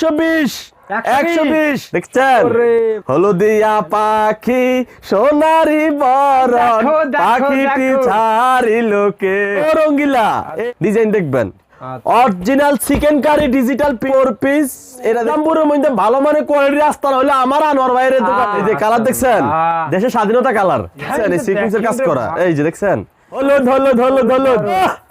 একশো বিশ একশো বিশ। দেখছেন? হলদিয়া পাখি সোনারি বরণ পাখিটি ছাড়ি লোকে। রঙ্গিলা। ডিজাইন দেখবেন। আচ্ছা। Original chikankari digital four piece এটা দামপুরের মধ্যে ভালো মানে কোয়ালিটি রাস্তা হলে আমার আনোয়ার ভাইয়ের দোকান। এই যে কালার দেখছেন? দেশের স্বাধীনতা কালার। দেখছেন? এই সিকুয়েন্সের কাজ করা। এই যে দেখছেন? হলুদ হলুদ হলুদ হলুদ।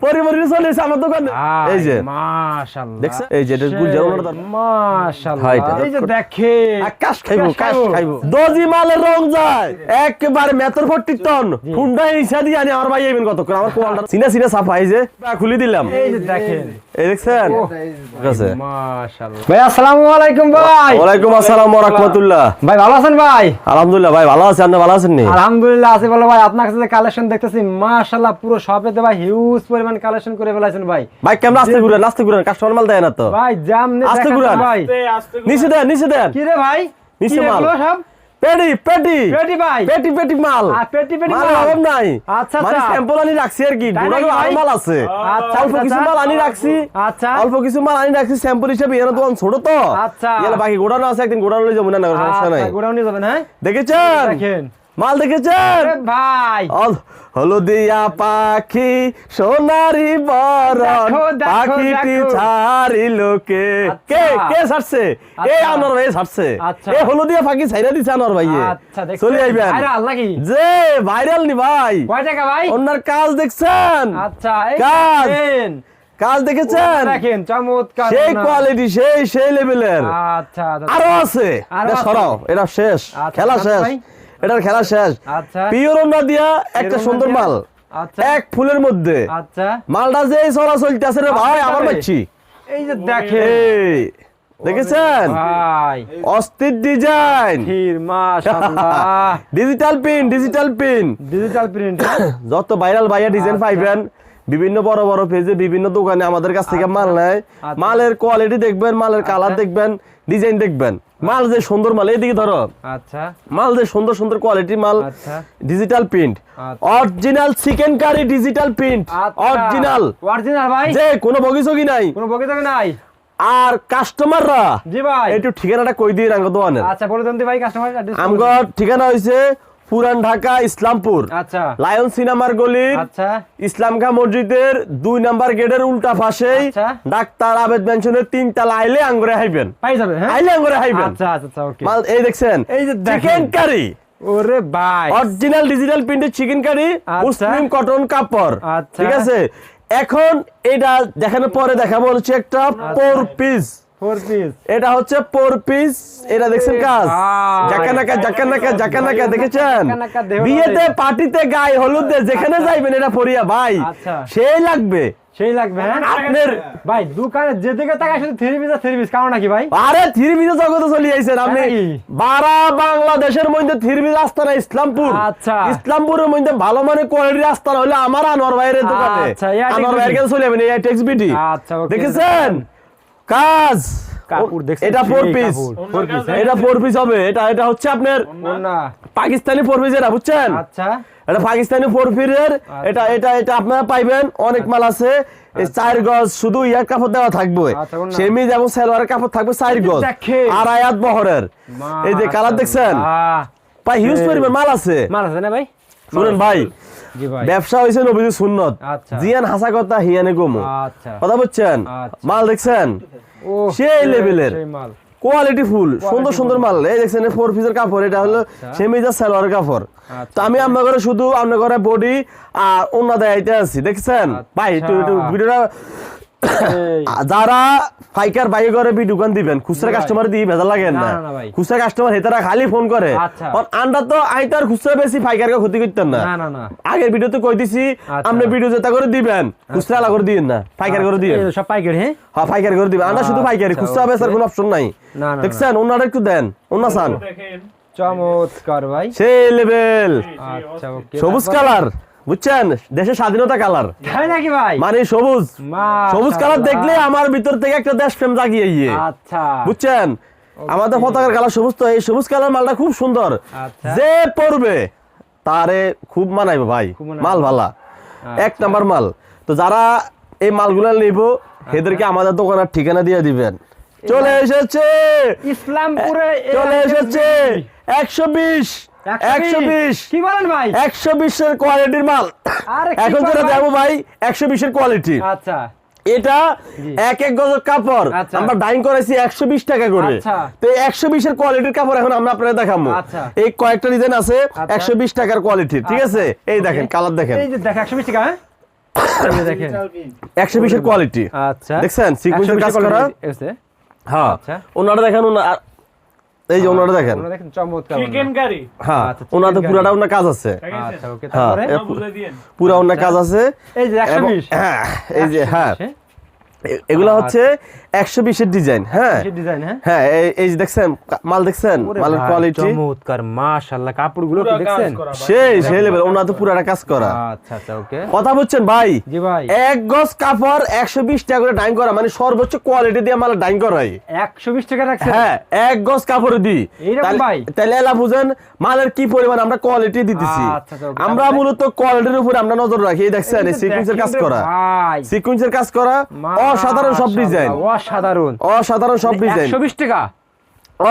পরিবারের চলে এসে আমার দোকানে। এই যে মাশাআল্লাহ। দেখছেন? এই যে এটা গুলজার ওনার মাশাআল্লাহ। এই যে দেখেন। আকাশ খাইবো আকাশ খাইবো। খাইবো। দজি মালের রং যায়। একেবারে মেতর ফর্টি টন। হুন্ডা ইসা দিয়ে আনি আমার ভাই এইবেন কত করে? আমার কোয়ালটা সিনা সিনা সাফা এই যে। খুলে দিলাম। এই যে দেখেন। এই দেখছেন? আছে। মাশাআল্লাহ। ভাই আসসালামু আলাইকুম ভাই। ওয়ালাইকুম আসসালাম ওয়া রাহমাতুল্লাহ ভাই ভালো আছেন ভাই? আলহামদুলিল্লাহ ভাই ভালো আছেন আপনি ভালো আছেন নি? আলহামদুলিল্লাহ আছি ভালো ভাই। আপনার কাছে কালেকশন দেখতেছি মাশাআল্লাহ পুরো শপেতে ভাই হিউজ পরিমাণ কালেকশন করে ফেলাইছেন ভাই। ভাই কেমন আস্তে ঘুরেন আস্তে ঘুরেন কাস্টমার মাল দেয় না তো। ভাই জামনে আস্তে দেখাচ্ছেন ঘুরান। ভাই। নিচে দেন নিচে দেন। কি রে ভাই? নিচে মাল। সব? পেটি পেটি। পেটি ভাই। পেটি পেটি মাল। আর পেটি পেটি মাল। অভাব নাই। আচ্ছা, মানে আচ্ছা। স্যাম্পল আনি রাখছি আর কি। তাই গুড়া নাকি মাল আছে। আচ্ছা, অল্প আচ্ছা, কিছু আচ্ছা। মাল আনি রাখছি। আচ্ছা। অল্প কিছু মাল আনি রাখছি স্যাম্পল হিসেবে। এর তো ছোট তো। আচ্ছা। এগুলো বাকি গোড়ানো আছে একদিন গোড়ানো লই যাব না না সমস্যা নাই। আচ্ছা, গোডাউনে যাবেন হ্যাঁ? দেখেছেন? দেখেন। মাল দেখেছেন? ভাই। হলদিয়া পাখি সোনারি বরণ পাখিটি ছাড়ি লোকে কে? আচ্ছা। কে ছাড়ছে? এ আচ্ছা। আনোয়ার ভাই ছাড়ছে। আচ্ছা। এ হলদিয়া পাখি ছাইরা দিছে আনোয়ার ভাই চলে আইবেন। যে ভাইরাল নি ভাই। কয় টাকা ভাই? ওনার কাজ দেখছেন? আচ্ছা এই কাজ। কাজ দেখেছেন? দেখেন চমৎকার সেই কোয়ালিটি সেই সেই লেভেলের আচ্ছা আরও আছে। সরাও এটা শেষ। খেলা শেষ। এটার খেলা শেষ। আচ্ছা। পিওর ওনা দিয়া একটা সুন্দর মাল। আচ্ছা। এক ফুলের মধ্যে। আচ্ছা। মালটা যে চলা চলতেছে রে ভাই আচ্ছা, আমার। বাচ্চি এই যে এই দেখেছেন? অস্থির design. Digital pin digital pin digital print যত ভাইরাল ভাইয়া ডিজাইন আচ্ছা। পাইবেন বিভিন্ন বড় বড় পেজে বিভিন্ন দোকানে আমাদের কাছ থেকে মাল নেয়। আচ্ছা। মালের কোয়ালিটি দেখবেন মালের কালার আচ্ছা। দেখবেন ডিজাইন দেখবেন। মাল যে সুন্দর মাল এইদিকে ধরো। আচ্ছা। মাল যে সুন্দর সুন্দর কোয়ালিটি মাল আচ্ছা। Digital print. Original chikankari digital print original original ভাই। যে কোনো বগিসগি নাই। কোনো বগি থাকে নাই। আর কাস্টমাররা জি ভাই। একটু ঠিকানাটা কই দিয়ে রাঙ্গ দোকানের। আচ্ছা বলে দেন দি ভাই কাস্টমার আমগো ঠিকানা হইছে পুরান ঢাকা ইসলামপুর। আচ্ছা। লায়ন সিনেমার গলির আচ্ছা। ইসলামখা মসজিদের দুই নাম্বার গেটের উল্টা পাশেই আচ্ছা। ডাক্তার আবেদ মেনশনের তিনতলা আইলে আঙ্গরে হাইবেন। পাই যাবে হ্যাঁ? আইলে আঙ্গরে হাইবেন। আচ্ছা আচ্ছা আচ্ছা ওকে মাল এই দেখছেন এই যে। Chicken curry. ওরে ভাই। অরিজিনাল ডিজিটাল প্রিন্টের চিকেন কারি আচ্ছা। মুসলিম কটন কাপড়। আচ্ছা। ঠিক আছে? এখন এটা দেখানোর পরে দেখাবো হচ্ছে একটা ফোর পিস। এটা হচ্ছে ফোর পিস এটা দেখছেন কাজ? জাকানাকা জাকানাকা জাকানাকা দেখেছেন? বিয়েতে পার্টিতে গায়ে হলুদে যেখানে যাইবেন এটা পরিয়া ভাই। আচ্ছা। সেই লাগবে। সেই লাগবে হ্যাঁ? আপনার ভাই দোকানে যেদিকে তাকায় শুধু থ্রি পিস আর থ্রি পিস কারণ নাকি ভাই? আরে থ্রি পিসের জগতে চলে আইছেন আপনি। বারা বাংলাদেশের মধ্যে থ্রি পিস আস্তানা ইসলামপুর। আচ্ছা। ইসলামপুরের মধ্যে ভালো মানে কোয়ালিটির আস্তানা হলে আমার আনোয়ার ভাইয়ের দোকানে। আচ্ছা, আনোয়ার ভাইয়ের কাছে চলে যাবেন এই আচ্ছা, দেখেছেন। কাজ। এটা ফোর পিস কাপড়, four piece? এটা ফোর পিস হবে। এটা এটা হচ্ছে আপনার পাকিস্তানি ফোর পিস এটা বুঝছেন? আচ্ছা। এটা পাকিস্তানি ফোর পিসের এটা এটা এটা আপনারা পাইবেন। অনেক মাল আছে। চার গজ শুধু ইয়ার কাপড় দেওয়া থাকবে। আচ্ছা? সেমিজ এবং কাপড় থাকবে চার গজ। আর আয়াত বহরের। এই যে কালার দেখছেন? ভাই হিউজ। পরিমাণ মাল আছে। মাল আছে না ভাই? শুনেন ভাই ব্যবসা হয়েছে নবীজি সুন্নত। আচ্ছা। জিয়ান হাসা কথা হিয়ানে গমু। আচ্ছা। কথা বুঝছেন? আচ্ছা। মাল দেখছেন? সেই মাল। কোয়ালিটি ফুল সুন্দর সুন্দর মাল। এই দেখছেন ফোর পিসের কাপড়। এটা হলো সেমিজা সালোয়ার কাপড়। তো আমি আপনার ঘরে শুধু আপনার ঘরে বডি আর অন্য দেয় আছি দেখছেন? ভাই একটু। ভিডিওটা যারা ফাইকার বাইকে করে বি দোকান দিবেন খুচরা। কাস্টমার দিয়ে ভেজা লাগেন না। খুচরা কাস্টমার হেতারা খালি ফোন করে। আচ্ছা। আন্ডা তো আইতার খুচরা বেশি ফাইকারকে ক্ষতি করতেন না। না না না। আগের ভিডিওতে কই দিছি আচ্ছা। আপনি ভিডিও যেটা করে দিবেন খুচরা আলা করে দিবেন না ফাইকার করে দিবেন সব পাইকারি হ্যাঁ? হ্যাঁ ফাইকারি করে দিবেন। আন্ডা শুধু ফাইকারি আচ্ছা, খুচরা বেচার. কোনো অপশন নাই। দেখছেন ওনারা একটু দেন। ওনা চান। চমৎকার ভাই। সেই লেভেল আচ্ছা ওকে। সবুজ কালার বুঝছেন? দেশের স্বাধীনতা কালার তাই নাকি ভাই? মানে সবুজ। সবুজ কালার দেখলে আমার ভিতর থেকে একটা দেশ প্রেম জাগিয়ে গিয়ে। আচ্ছা। বুঝছেন? আমাদের পতাকার কালার সবুজ তো এই সবুজ কালার মালটা খুব সুন্দর। আচ্ছা। যে পরবে তারে খুব মানাইবে ভাই। মাল ভালা। এক আচ্ছা। নাম্বার মাল। তো যারা এই মালগুলা নিব এদেরকে আমাদের দোকানের ঠিকানা দিয়ে দিবেন। চলে এসেছে! ইসলামপুরে চলে এসেছে। একশো বিশ! একশো বিশ। কি বলেন ভাই? কোয়ালিটির মাল। এখন যেটা? দেবো ভাই? একশো বিশের কোয়ালিটি আচ্ছা। এটা এক এক গজ কাপড়। আচ্ছা। আমরা ডাইং করেছি একশো বিশ টাকা করে। আচ্ছা। তো একশো বিশের কোয়ালিটির কাপড় এখন আমরা আপনাদের দেখাবো। আচ্ছা। এই কয়েকটা ডিজাইন আছে। একশো বিশ টাকার কোয়ালিটির ঠিক আছে? এই দেখেন কালার দেখেন। এই যে দেখ একশো বিশ টাকা হ্যাঁ? একশো বিশের কোয়ালিটি আচ্ছা। দেখছেন? সিকুয়েন্সের কাজ করা। হ্যাঁ। ওনারা দেখেন এই যে ওনারা দেখেন। ওনারা দেখেন চমৎকার চিকেন কারি হ্যাঁ আচ্ছা, ওনাদের পুরাটা। ওনার কাজ আছে। আচ্ছা ওকে হ্যাঁ, তারপরে? পুরা ওনার কাজ আছে। এই যে একশো এবং- বিশ। হ্যাঁ এই যে হ্যাঁ। এগুলা হচ্ছে একশো বিশের ডিজাইন হ্যাঁ। ডিজাইন হ্যাঁ। হ্যাঁ এই- এই দেখছেন মাল দেখছেন? মালের কোয়ালিটি চমৎকার মাশাআল্লাহ কাপড়গুলো কি দেখছেন? সেই সেই লেভেল ওনার তো পুরাটা কাজ করা। আচ্ছা আচ্ছা ওকে। কথা বলছেন ভাই? জি ভাই। এক গজ কাপড় একশো বিশ টাকা করে ডাইং করা মানে সর্বোচ্চ কোয়ালিটি দিয়ে মাল ডাইং করাই। একশো বিশ টাকা রাখছেন? হ্যাঁ এক গজ কাপড় দি। ভাই? তাহলে এলা বুঝেন মালের কি পরিমাণ আমরা কোয়ালিটি দিতেছি। আচ্ছা, আচ্ছা. আমরা মূলত কোয়ালিটির উপরে আমরা নজর রাখি। এই দেখছেন সিকুয়েন্সের কাজ করা। ভাই। সিকুয়েন্সের কাজ করা অসাধারণ সব ডিজাইন অসাধারণ। অসাধারণ সব ডিজাইন একশো বিশ টাকা।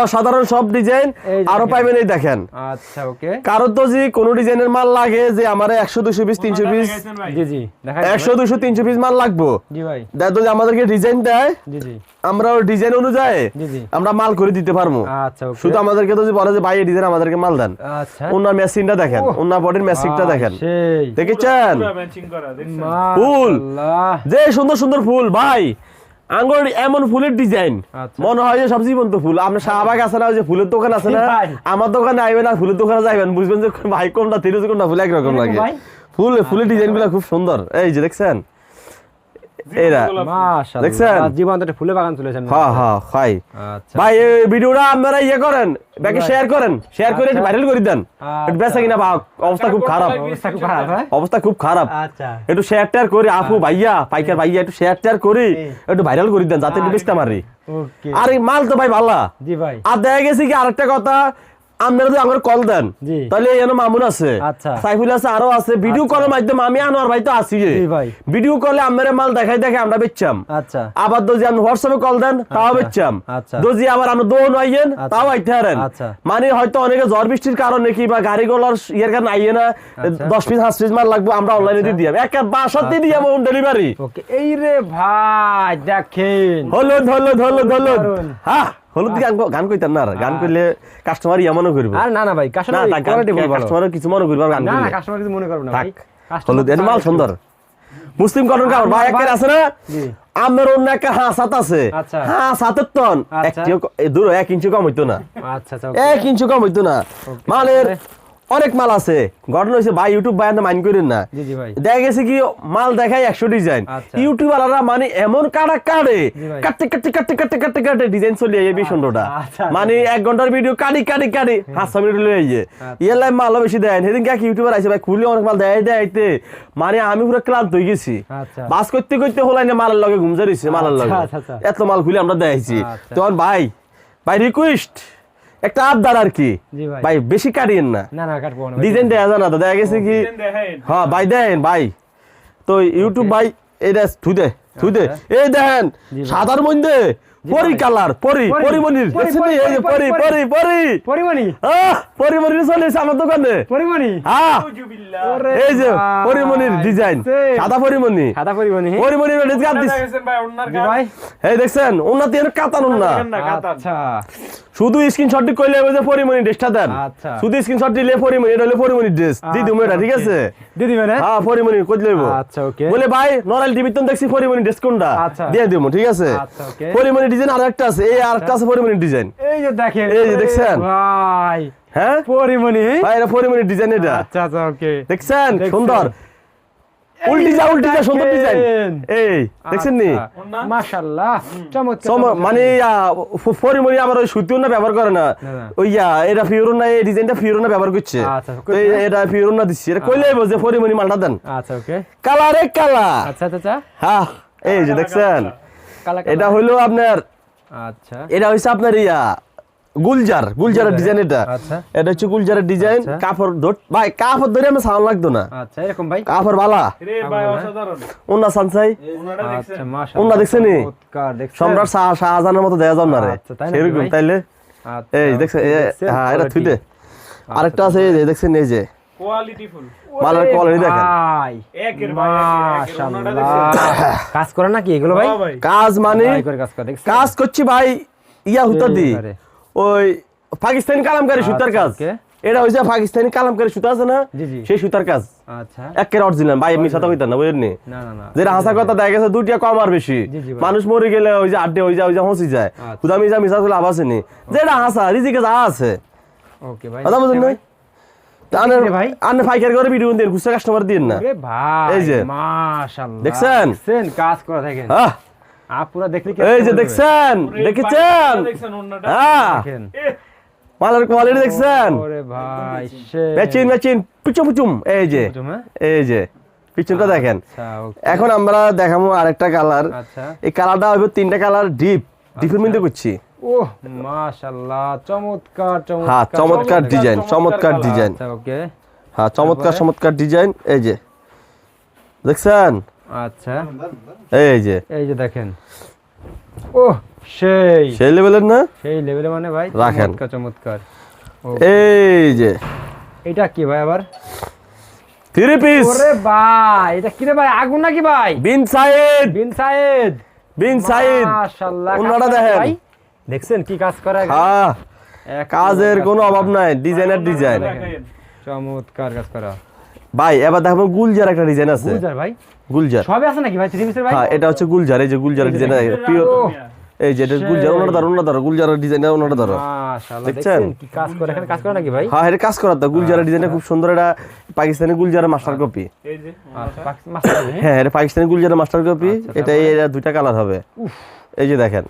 অসাধারণ সব ডিজাইন আরও পাইবেন এই দেখেন। আচ্ছা ওকে। কারোর তো যে কোনো ডিজাইনের মাল লাগে যে আমার একশো দুশো পিস তিনশো পিস জি জি দেখা একশো দুশো তিনশো পিস মাল লাগবো। জি ভাই। দেখ তো যে আমাদেরকে ডিজাইন দেয় জি জি। আমরা ওই ডিজাইন অনুযায়ী জি জি। আমরা মাল করে দিতে পারব। আচ্ছা ওকে। শুধু আমাদেরকে তো যে বলে যে ভাই এই ডিজাইন আমাদেরকে মাল দেন। আচ্ছা। ওনার মেশিনটা দেখেন। ওনার বডির মেশিনটা দেখেন। দেখছেন? ফুল। যে সুন্দর সুন্দর ফুল ভাই। আঙ্গুর এমন ফুলের ডিজাইন। আচ্ছা। মনে হয় যে সব জীবন্ত ফুল। আপনার শাহবাগ আছে না ওই যে ফুলের দোকান আছে না? আমার দোকানে আইবেন না ফুলের দোকানে যাইবেন বুঝবেন যে ভাই কোনটা তিরিশ কোনটা ফুল একরকম লাগে। ফুল ফুলের ডিজাইনগুলা খুব সুন্দর। এই যে দেখছেন? এরা দেখছেন? জীবন্ত একটা ফুলের বাগান তুলেছেন হ্যাঁ হ্যাঁ। খাই আচ্ছা। ভাই এই ভিডিওটা আপনারা ইয়ে করেন ব্যাকে শেয়ার করেন। শেয়ার করে আচ্ছা। ভাইরাল করে দেন। বেচা কিনা অবস্থা খুব খারাপ। অবস্থা খুব খারাপ হ্যাঁ? অবস্থা খুব খারাপ। আচ্ছা। একটু শেয়ার টেয়ার করি আপু ভাইয়া পাইকার ভাইয়া একটু শেয়ার টেয়ার করি। একটু ভাইরাল করে দেন যাতে একটু বেচতে ওকে। আর মাল তো ভাই ভালা জি ভাই। আর দেখা গেছে কি আরেকটা কথা আপনারা যদি আমার কল দেন তাহলে এখানে মামুন আছে। আচ্ছা। সাইফুল আছে আরও আছে। ভিডিও কলের মাধ্যমে আমি আনোয়ার ভাই তো আছি ভিডিও কলে আমরা মাল দেখাই দেখে আমরা বেচছাম। আচ্ছা। আবার যদি আপনি হোয়াটসঅ্যাপে কল দেন তাও আচ্ছা, বেচছাম। আচ্ছা। যদি আবার আমরা দোন আইয়েন আচ্ছা, তাও আইতে হারেন। আচ্ছা। মানে হয়তো অনেকে ঝড় বৃষ্টির কারণে কি বা গাড়ি গোলার ইয়ের কারণে আইয়ে না আচ্ছা। দশ পিস পাঁচ পিস মাল লাগবে আমরা অনলাইনে দিয়ে দিয়াম। এক বাসাতে দিয়ে হোম ডেলিভারি এই রে ভাই দেখেন। হলুদ হলুদ হলুদ হলুদ। দারুণ। হ্যাঁ হলুদ গান গান কইতাম না গান কইলে কাস্টমার ইয়া মনে করবে আর না না ভাই কাস্টমার কিছু মনে করবে গান না না কাস্টমার কিছু মনে করবে না ভাই। হলুদ এর মাল সুন্দর। মুসলিম কটন কাপড় ভাই একের আছে না? আমের অন্য একটা হাঁস হাত আছে। হা হাঁস হাতের টন। আচ্ছা। দূর এক ইঞ্চি কম হইতো না। আচ্ছা আচ্ছা এক ইঞ্চি কম হইতো না। মালের অনেক মাল আছে। ঘটনা হয়েছে ভাই ইউটিউব ভাই মাইন করেন না। দেখা গেছে কি মাল দেখায় একশো ডিজাইন আচ্ছা। ইউটিউবাররা মানে এমন কাটা কাটে। কাটতে কাটতে কাটতে কাটতে কাটতে কাটতে ডিজাইন চলে এই বিশনটা আচ্ছা, মানে এক ঘণ্টার ভিডিও কাটি কাটি কাটি হাত মিনিট লয়ে আইয়ে। ইয়ের লাই মালও বেশি দেয় সেদিন কি ইউটিউবার আছে ভাই খুলে অনেক মাল দেয় দেয় আইতে। মানে আমি পুরো ক্লান্ত হয়ে গেছি। আচ্ছা। বাস করতে করতে হলাই না মালের লগে ঘুম জারিছে মালের আচ্ছা, লগে। আচ্ছা, আচ্ছা। এত মাল খুলে আমরা আচ্ছা। তখন ভাই ভাই রিকোয়েস্ট একটা আবদার আর কি। ভাই। ভাই বেশি কাটিয়েন না। না না কাটবো না ডিজাইন দেয়া জানা দাদা গেছে কি? হ্যাঁ। ভাই দেন ভাই। তো ইউটিউব ভাই এটা থুই দে থুই দে। আচ্ছা। এই দেখেন সাদার মধ্যে পরি। কালার পরি। পরি, পরিমণির পরি, পরি, এই যে পরি, পরি পরি। পরি পরিমণি। আহ পরিমণির চলে আমার দোকানে। পরিমণি। হ্যাঁ এই যে ভাই, পরিমণির ডিজাইন। সাদা পরিমণি। সাদা পরিমণি। পরিমণির ডিজাইন দিস দেখাইছেন ভাই ওনার জি ভাই। এই দেখছেন ওনাতে এর কাতানুন না দেখেন না কাতান আচ্ছা শুধু স্ক্রিনশট কইলে ওই যে পরিমণি ড্রেসটা দেন। আচ্ছা। শুধু স্ক্রিনশট দিলে পরিমণি এটা হলো পরিমণি ড্রেস। দি দিমু এটা ঠিক আছে? দিদি মানে হ্যাঁ পরিমণি কই লইব? আচ্ছা ওকে বলে ভাই নরাল টিভি তো দেখছি পরিমণি ড্রেস কোনটা? আচ্ছা। দিয়ে দিমু ঠিক আছে? আচ্ছা, okay। পরিমণি ডিজাইন আর একটা আছে। এই আর একটা আছে পরিমণি ডিজাইন। এই যে দেখেন। এই যে দেখছেন? ভাই। হ্যাঁ? পরিমণি। ভাই এটা পরিমণি ডিজাইন এটা। আচ্ছা আচ্ছা ওকে। দেখছেন? সুন্দর। উল্টি যা উল্টি যা সুন্দর ডিজাইন। এই দেখছেন নি? আচ্ছা, মাশাআল্লাহ চমৎকার মানে পরিমণি আবার ওই সুতিও না ব্যবহার করে না। ওই ইয়া এটা ফিউরন না এই ডিজাইনটা ফিউরন না ব্যবহার করছে। আচ্ছা, তো এটা ফিউরন না দিচ্ছে। এটা কইলে যে পরিমণি মালটা দেন। আচ্ছা ওকে। কালারে কালা। আচ্ছা আচ্ছা আচ্ছা। হ্যাঁ এই যে দেখছেন? এটা হইল আপনার আচ্ছা। এটা হইছে আপনার ইয়া গুলজার গুলজারের ডিজাইন এটা। আচ্ছা। এটা হচ্ছে গুলজারের ডিজাইন আচ্ছা। কাপড় ধর- ভাই কাপড় ধরে আমি সাউন্ড লাগতো না। আচ্ছা এরকম ভাই। কাপড় বালা। রে ভাই অসাধারণ। ওনা সানসাই। দেখছেন আচ্ছা মাশাআল্লাহ। ওনা দেখছেন? নি? সম্রাট শাহ শাহজাহানের মতো দেয়া যাও না রে। আচ্ছা, সেরকম তাইলে? আচ্ছা, এই দেখছেন হ্যাঁ এটা থুই দে quality? আরেকটা আছে এই দেখছেন এই যে। কোয়ালিটি মালের ওরে দেখেন। ভাই, একের ভাই, একের, একের, ওনারা মাশাআল্লাহ। কাজ করে নাকি এগুলো ভাই? হ্যাঁ কাজ মানে কাজ করে কাজ করছি ভাই ইয়া হুতা দি ওই পাকিস্তানি কালামকারী সুতার আচ্ছা, কাজ এটা হইছে পাকিস্তানি কালামকারী সুতা আছে না? জি, জি। সেই সুতার কাজ। আচ্ছা। একের অরিজিনাল ভাই এমনি সাথে কইতাম না বুঝলেন না? না না যেটা হাসা কথা দেখা গেছে দুইটা কম আর বেশি। মানুষ মরে গেলে ওই যে আড্ডে ওই যে ওই যে হসি যায়। আচ্ছা। খুদা মিজা মিশা করলে লাভ আছে নি। যেটা হাসা রিজিকে যা আছে। ওকে ভাই। কথা বুঝলেন করে ভিডিও কাস্টমার দিন না। এই যে। মাশাআল্লাহ দেখছেন? দেখছেন? কাজ করা দেখেন। আপুরা দেখলে এই যে দেখছেন? দেখেছেন? ভাই, দেখছেন ওনাটা হ্যাঁ দেখেন। মালের কোয়ালিটি দেখছেন? ওরে ভাই সে মেচিন মেচিন পিচুম পিচুম। এই যে। হ্যাঁ? এই যে। পিছনটা দেখেন। আচ্ছা এখন আমরা দেখাবো আরেকটা কালার আচ্ছা। এই কালারটা হবে তিনটা কালার ডিপ ডিপের মধ্যে করছি। ওহ মাশাআল্লাহ চমৎকার চমৎকার। হ্যাঁ চমৎকার ডিজাইন চমৎকার চমৎকার ডিজাইন আচ্ছা ওকে। হ্যাঁ চমৎকার চমৎকার ডিজাইন এই যে। দেখছেন? আচ্ছা। এই যে। এই যে দেখেন। ওহ সেই। সেই লেভেলের না? সেই লেভেলে মানে ভাই রাখেন। চমৎকার এই যে। এটা কি ভাই আবার? থ্রি পিস ওরে ভাই এটা কি রে ভাই? আগুন নাকি ভাই? বিন সাইদ। বিন সাইদ। বিন সাইদ। মাশাআল্লাহ দেখেন। দেখছেন কি কাজ করে হ্যাঁ কাজের কাজ কোনো অভাব নাই ডিজাইনার ডিজাইন। চমৎকার কাজ করা। ভাই এবার দেখো গুলজার একটা ডিজাইন আছে। গুলজার ভাই? গুলজার। সবই আছে নাকি ভাই? থ্রি পিসের ভাই? হ্যাঁ এটা হচ্ছে গুলজার এই যে গুলজার ডিজাইন ওহ, এই যে এটা গুলজার ওনাটা ধরো ওনাটা ধরো গুলজারের ডিজাইনটা ওনাটা ধরো। মাশাআল্লাহ দেখছেন? কি কাজ করে? এখানে কাজ করে নাকি ভাই? হ্যাঁ এটা কাজ করা তো গুলজারের ডিজাইনটা খুব সুন্দর এটা পাকিস্তানি গুলজারের মাস্টার কপি এই যে আচ্ছা মাস্টার হ্যাঁ? এটা পাকিস্তানি গুলজারের মাস্টার কপি আচ্ছা, এটা এটা দুইটা কালার হবে। এই যে দেখেন।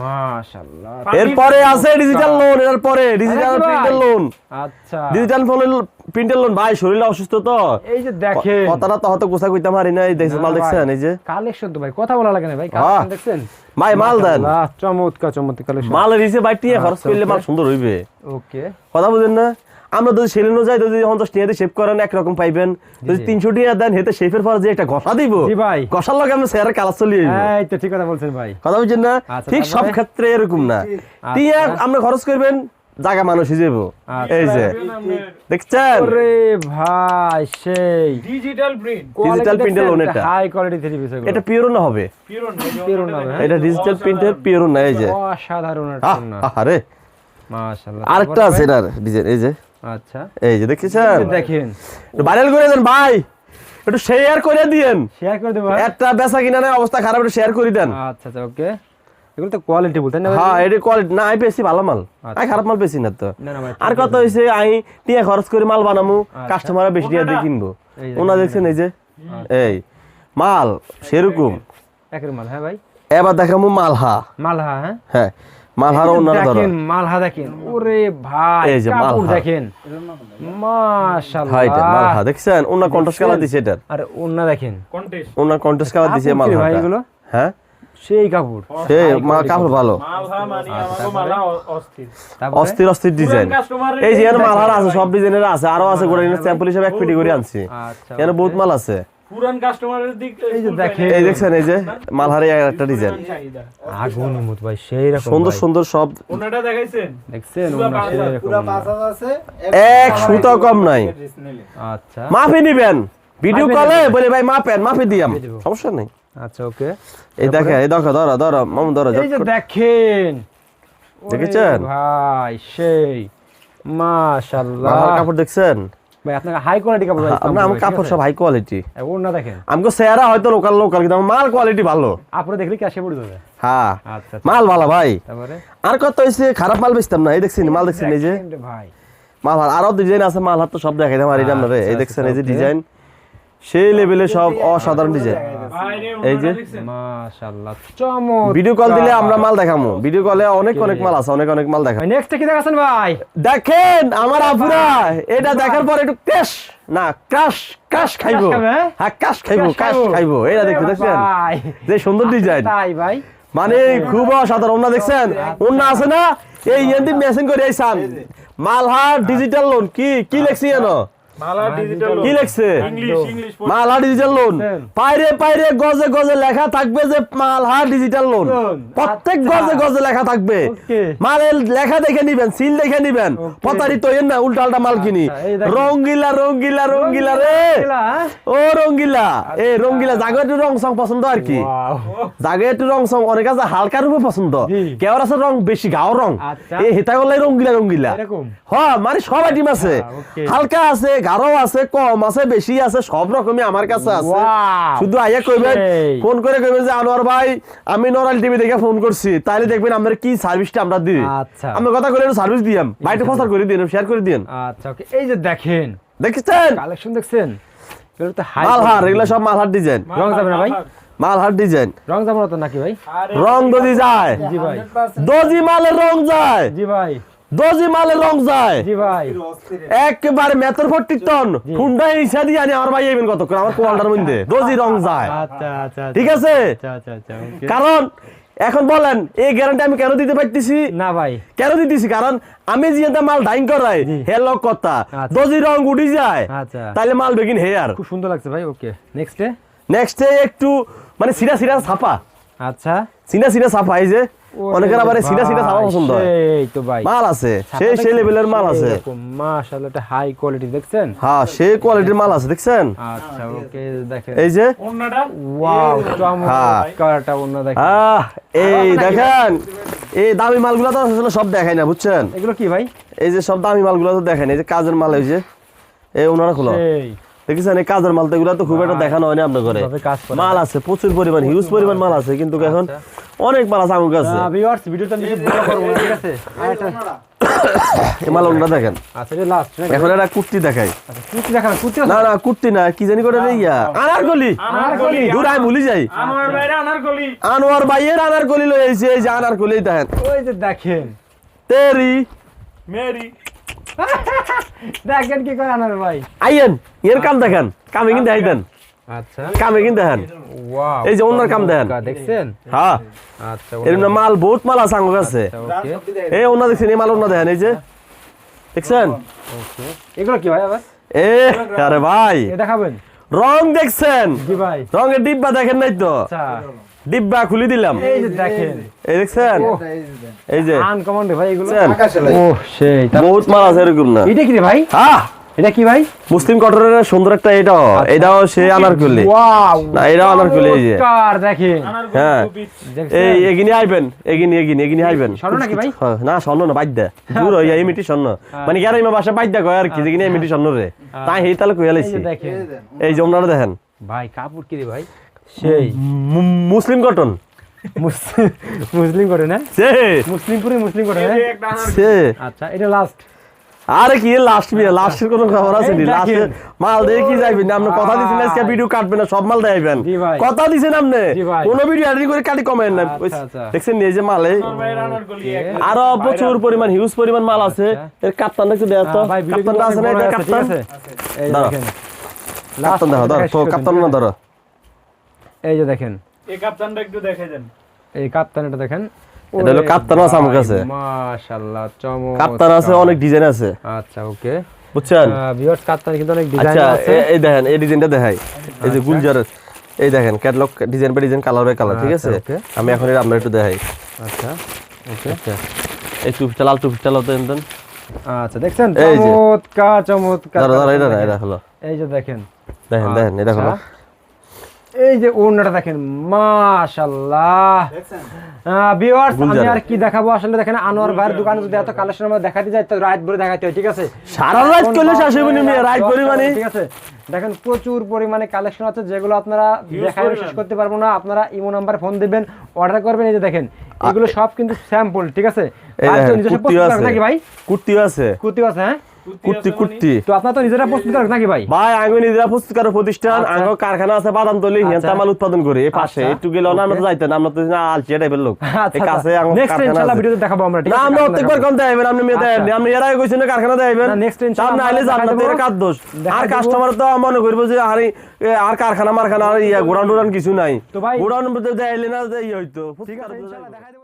মাশাআল্লাহ। এরপরে আছে ডিজিটাল লোন এর পরে ডিজিটাল প্রিন্টের লোন আচ্ছা। ডিজিটাল ফোনের প্রিন্টের লোন ভাই শরীরে অসুস্থ তো। এই যে দেখেন। কথাটা তো হয়তো গোসা কইতে পারি না এই দেখছেন মাল। দেখছেন এই যে। কালেকশন তো ভাই কথা বলা লাগে না ভাই। কালেকশন দেখছেন? ভাই মাল দেন। চমৎকার চমৎকার কালেকশন মাল রিসে ভাই টিয়া খরচ আচ্ছা, করলে. মাল সুন্দর হইবে। ওকে। কথা বুঝেন না? আমরা যদি সেলেনো যাই যদি পঞ্চাশ টিয়াতে শেভ করেন একরকম পাইবেন। যদি। তিনশো টিয়া দেন হেতে শেফের পর যে একটা ঘষা দিব জি ভাই। ঘষার লগে আমরা শেয়ারের কালার চলিয়ে যাব তো ঠিক কথা বলছেন ভাই। কথা বুঝছেন না? আচ্ছা, ঠিক সব ক্ষেত্রে এরকম না। টিয়া আমরা খরচ করবেন জায়গা মানুষ হিসেবে আচ্ছা। এই যে। দেখছেন? ওরে ভাই সেই। ডিজিটাল প্রিন্ট print এর loan এটা। হাই কোয়ালিটি থ্রি পিস এটা পিওর না হবে? পিওর না পিওর না হবে? এটা ডিজিটাল প্রিন্টের পিওর না এই যে। অসাধারণ না আরে মাশাআল্লাহ। আরেকটা আছে এটার ডিজাইন এই যে? আচ্ছা। এই যে দেখেছেন? দেখেন। ভাইরাল করে দেন ভাই। একটু শেয়ার করে দিয়েন। শেয়ার করে দেবো একটা বেচা কিনা অবস্থা খারাপ একটু শেয়ার করে দেন। আচ্ছা আচ্ছা ওকে এগুলো তো কোয়ালিটি বলতেন না হ্যাঁ এটা কোয়ালিটি না আই বেশি ভালো মাল। আচ্ছা। আই খারাপ মাল বেশি না তো। আর কত হয়েছে আই টিয়া খরচ করে মাল বানামু কাস্টমার বেশি টিয়া দিয়ে কিনবো। ওনা দেখছেন এই যে। এই মাল সেরকম। একের মাল হ্যাঁ ভাই? এবার দেখামু মালহা মালহা হ্যাঁ? হ্যাঁ। মালহার অন্যান্য ধরো। মালহা দেখেন। ওরে ভাই এই যে মালহা। দেখেন। মাশাআল্লাহ। হ্যাঁ মালহা দেখছেন? ওনার কন্টেস্ট কালার দিছে এটার। আরে ওন্না দেখেন। কন্টেস্ট ওনার কন্টেস্ট কালার দিছে কাপড় কি রে ভাই মালহা এগুলো? হ্যাঁ? সেই কাপড়। সে মা কাপড় ভালো। মালহা মানে অ- অস্থির। অস্থির ডিজাইন এই যে এর মালহার আছে সব ডিজাইনের আছে আরও আছে গোড়া স্যাম্পল হিসেবে এক পেটি করে আনছি। আচ্ছা এর বহুত মাল আছে। পুরান কাস্টমারের দিক এই যে দেখেন। এই দেখছেন এই যে মালহারে একটা ডিজাইন আগুন মুত ভাই সেই রকম সুন্দর সুন্দর সব ওনাটা দেখাইছেন? দেখছেন পুরা ওন্না সেই পাঁচ- রকম এক সুতো কম নাই। আচ্ছা। মাপি নিবেন। ভিডিও কলে। বলে ভাই মাপেন দিয়াম সমস্যা নেই। আচ্ছা ওকে। এই দেখে এই দেখো ধরো ধরো মামু ধরো এই যে দেখেন। দেখেছেন? ভাই সেই। মাশাআল্লাহ কাপড় দেখছেন? ভাই আপনাকে হাই কোয়ালিটি কাপড় আমরা আমার কাপড় সব হাই কোয়ালিটি ওন্না দেখেন। আমাকে চেহারা হয়তো লোকাল লোকাল কিন্তু মাল কোয়ালিটি ভালো। আপনারা দেখলে কি পড়ে যাবে? হ্যাঁ। আচ্ছা মাল ভালো ভাই। তারপরে? আর কত হয়েছে খারাপ মাল বেচতাম না এই দেখছেন মাল দেখছেন এই যে। ভাই। মাল হার আরও ডিজাইন আছে মাল হাত তো সব দেখাই দাম আর এটা এই আচ্ছা, দেখছেন এই যে ডিজাইন সেই লেভেলে সব অসাধারণ ডিজাইন এই যে। মাশাআল্লাহ। ভিডিও কল দিলে আমরা মাল দেখামু। ভিডিও কলে অনেক অনেক মাল আছে অনেক অনেক মাল দেখা নেক্সট কি দেখাছেন ভাই? দেখেন আমার আপুরা এটা দেখার পর একটু ক্যাশ না ক্রাশ ক্রাশ খাইবো। হ্যাঁ? হ্যাঁ ক্রাশ খাইবো ক্রাশ খাইবো। এটা দেখতে দেখছেন? যে সুন্দর ডিজাইন তাই ভাই। মানে খুব অসাধারণ। ওনা দেখছেন? ওনা আছে না? এই ইয়ান্দি মেসেজ করে আইসাম। মালহার ডিজিটাল লোন কি কি লেখছি জানো কি লেখছে? ইংলিশ ইংলিশ ডিজিটাল লোন পাইরে পাইরে গজে গজে লেখা থাকবে যে মালহার ডিজিটাল লোন লোন। প্রত্যেক আচ্ছা। গজে গজে লেখা থাকবে। মালের লেখা দেখে নিবেন সিল দেখে নিবেন। Okay. হইেন না উল্টা উল্টা মাল কিনি। আচ্ছা, এই দেখেন। রঙ্গিলা রঙ্গিলা রঙ্গিলা রে? ও রঙ্গিলা। এ রঙ্গিলা জাগো একটু রং সং পছন্দ আর কি। Wow. জাগে একটু রং সং অনেক আছে হালকা রূপে পছন্দ। কেউ আছে রং বেশি গাও রং। আচ্ছা। এ হেতা করলে রঙ্গিলা রঙ্গিলা। এরকম? হ্যাঁ মানে সব আইটেম আছে। আচ্ছা, হালকা আছে গাঢ় আছে কম আছে বেশি আছে সব রকমই আমার কাছে আছে. শুধু আইয়া কইবেন ফোন করে কইবেন যে আনোয়ার ভাই আমি নরাল টিভি দেখে ফোন করছি। তাইলে দেখবেন আমরা কি সার্ভিসটা আমরা দিই। আচ্ছা। আমরা কথা করে সার্ভিস দিয়াম। বাইরে প্রচার করে দিন শেয়ার করে দিন। আচ্ছা ওকে এই যে দেখেন। দেখছেন? কালেকশন দেখছেন? এগুলো তো হাই মালহার এগুলো সব মালহার ডিজাইন রং যাবে না ভাই? মালহার ডিজাইন রং যাব না তো নাকি ভাই? রং দজি যায় জি ভাই। দজি মালের রং যায়। জি ভাই। দজি মালের রং যায়। জি ভাই। একেবারে মেতর ফোরটি টন। হুন্ডা ইসা দিয়ে আনি আমার ভাই এবেন কত করে আমার কোয়ালটার মধ্যে। দজি রং যায়। আচ্ছা আচ্ছা ঠিক আছে? আচ্ছা আচ্ছা আচ্ছা কারণ এখন বলেন এই গ্যারান্টি আমি কেন দিতে পারতেছি? না ভাই। কেন দিতেছি? কারণ আমি যে মাল ডাইং করাই জি। হে কথা। আচ্ছা। দজি রং উঠি যায় আচ্ছা। তাইলে মাল বেগিন হে আর খুব সুন্দর লাগছে ভাই ওকে নেক্সটে নেক্সট একটু মানে সিরা সিরা ছাপা। আচ্ছা। সিনা সিনা ছাপা এই যে। অনেকের আবার এই ছাপা পছন্দ হয়। তো ভাই। মাল আছে সেই সেই লেভেলের মাল আছে। মাশাআল্লাহ এটা হাই কোয়ালিটি দেখছেন? হ্যাঁ সেই কোয়ালিটির মাল আছে দেখছেন? আচ্ছা ওকে দেখেন। এই যে? অন্যটা? ওয়াও হ্যাঁ। চমৎকারটা দেখেন। আহ এই দেখেন। এই দামি মালগুলো তো আসলে সব দেখাই না বুঝছেন? এগুলো কি ভাই? এই যে সব দামি মালগুলো তো দেখেন এই যে কাজের মাল এই যে। এই ওনারা খোলো। দেখেছেন এই কাজের মাল তো এগুলো তো খুব একটা দেখানো হয়নি আপনার ঘরে। করে মাল আছে প্রচুর পরিমাণ হিউজ পরিমাণ মাল আছে কিন্তু এখন অনেক মাল আছে। আমার কাছে ভিউয়ার্স ভিডিওটা আমি বড় করব ঠিক আছে? দেখেন। আচ্ছা এটা লাস্ট এখন একটা কুর্তি দেখাই। আচ্ছা কুর্তি দেখান কুর্তি না না কুর্তি না কি জানি করে রে ইয়া? আনারকলি। আনারকলি। দূর আমি ভুলি যাই। আমার বাইরে আনারকলি। আনোয়ার ভাইয়ের আনারকলি লই আইছে এই যে আনারকলি দেখেন। ওই যে দেখেন। তেরি। মেরি। দেখেন কি করে আনার ভাই। আইয়েন এর কাম দেখেন। কামে কিন্তু আইতেন আচ্ছা। কামে কিন্তু দেখেন এই যে অন্যর কাম দেন। দেখছেন? হ্যাঁ। আচ্ছা এরকম মাল বহুত মাল আছে আমার কাছে। এই অন্য দেখছেন এই মাল অন্য দেখেন এই যে। দেখছেন? এগুলো কি ভাই আবার? এ আরে ভাই। দেখাবেন। রং দেখছেন? জি ভাই। রঙের ডিব্বা দেখেন নাই তো? আচ্ছা। ডিব্বা খুলে দিলাম। এই যে দেখেন। এই দেখছেন? এই যে। আনকমন ভাই এগুলো। ও সেই। বহুত মাল আছে এরকম না। এটা কি রে ভাই? হ্যাঁ। এটা কি ভাই? মুসলিম কটনের সুন্দর একটা এটাও এটাও সে আনারকলি। ওয়াও। না এটাও আনারকলি এই যে। চমৎকার দেখেন। হ্যাঁ। এই এগিনি আইবেন এগিনি এগিনি এগিনি আইবেন। স্বর্ণ নাকি ভাই? হ্যাঁ, না স্বর্ণ না বাদ্যা দূর হইয়া এই মিটি স্বর্ণ। মানে কি আর ইমা বাসা বাদ্যা কয় আর কি যেগিনি এই মিটি স্বর্ণ রে। তাই হেই তাহলে কইয়া এই লাইছি। দেখেন। এই যে দেখেন। ভাই কাপড় কি রে ভাই? সেই। মুসলিম কটন। মুসলিম মুসলিম করে না সে মুসলিমপুরে মুসলিম করে এই না যে সে আচ্ছা এটা লাস্ট আরে কি লাস্ট বিয়ে লাস্টের কোনো খবর আছে নি? লাস্টে মাল দিয়ে কি যাইবেন না? আপনি কথা দিছেন আজকে ভিডিও কাটবেন না সব মাল দেখাইবেন। জি ভাই। কথা দিছেন আপনি? কোন ভিডিও এডিট করে কাটি কমেন না। আচ্ছা, আচ্ছা। দেখছেন এই যে মালে। আরও প্রচুর পরিমাণ হিউজ পরিমাণ মাল আছে। আচ্ছা। এর কাপ্তান দেয়া তো। কাপ্তানটা আছে না এটা কাপ্তান? আছে? এই দেখেন। কাপ্তান দেখো ধরো তো কাপ্তান না ধরো। এই যে দেখেন। এই কাপ্তানটা একটু দেখে দেন। এই কাপ্তান এটা দেখেন। এটা হলো কাপ্তান আছে আমার কাছে। মাশাআল্লাহ চমৎকার। কাপ্তান আছে অনেক ডিজাইন আছে। আচ্ছা ওকে। বুঝছেন? ভিউয়ার্স কাপ্তান কিন্তু অনেক ডিজাইন আচ্ছা আছে। এই দেখেন এই ডিজাইনটা দেখাই। এই যে গুলজার এই দেখেন catalogue design by design colour by colour ঠিক আচ্ছা, আছে? আমি এখন এটা আপনার একটু দেখাই। আচ্ছা ওকে। আচ্ছা। এই টুপিটা লাল টুপিটা লাল দেন দেন আচ্ছা দেখছেন। চমৎকার চমৎকার। ধরো ধরো এটা দেখেন। এটা হলো। এই যে দেখেন। দেখেন দেখেন এটা হলো। আচ্ছা। এই যে ওড়নাটা দেখেন মাশাআল্লাহ ভিউয়ার্স আমি আর কি দেখাবো? আসলে দেখেন আনোয়ার ভাইয়ের দোকানে যদি এত কালেকশন আমরা দেখাতে যাই তো রাত ভরে দেখাতে হয় ঠিক আছে? সারা রাত করলে শেষ হবে না মেয়ে, রাত পরিমাণে। ঠিক আছে? দেখেন প্রচুর পরিমাণে কালেকশন আছে যেগুলো আপনারা দেখায় শেষ করতে পারব না। আপনারা ইমো নাম্বার ফোন দিবেন অর্ডার করবেন এই যে দেখেন এগুলো সব কিন্তু স্যাম্পল ঠিক আছে? আর নিজস্ব নাকি ভাই? কুর্তিও আছে। কুর্তিও আছে হ্যাঁ? কুর্তি কুর্তি তো আপনারা তো নিজেরা প্রস্তুত নাকি ভাই? ভাই আঙ্গ নিজেরা পুস্তিকার প্রতিষ্ঠান। আচ্ছা। কারখানা আছে বাদামতলি হিয়ান্তা মাল উৎপাদন করে এই পাশে। আচ্ছা। একটু গেলে না আমরা তো যাইতেন আমরা তো না আলচিয়া টাইপের লোক। এই কাছে আঙ্গ নেক্সট কারখানা ইনশাআল্লাহ ভিডিওতে দেখাবো আমরা ঠিক না আছে আমরা কারখানা প্রত্যেকবার দেখাবো। কোন আপনি মেয়ে দেন আচ্ছা। আপনি এর আগে কইছেন না কারখানা দেবেন না, next ইনশাআল্লাহ সামনে আইলে আমরা এর কাজ দোষ? আর কাস্টমার তো মনে করব যে আরে আর কারখানা মারখানা আর ইয়া কিছু নাই। তো দেখাইলে না যে হইতো। ঠিক আছে ইনশাআল্লাহ দেখাই দেবো।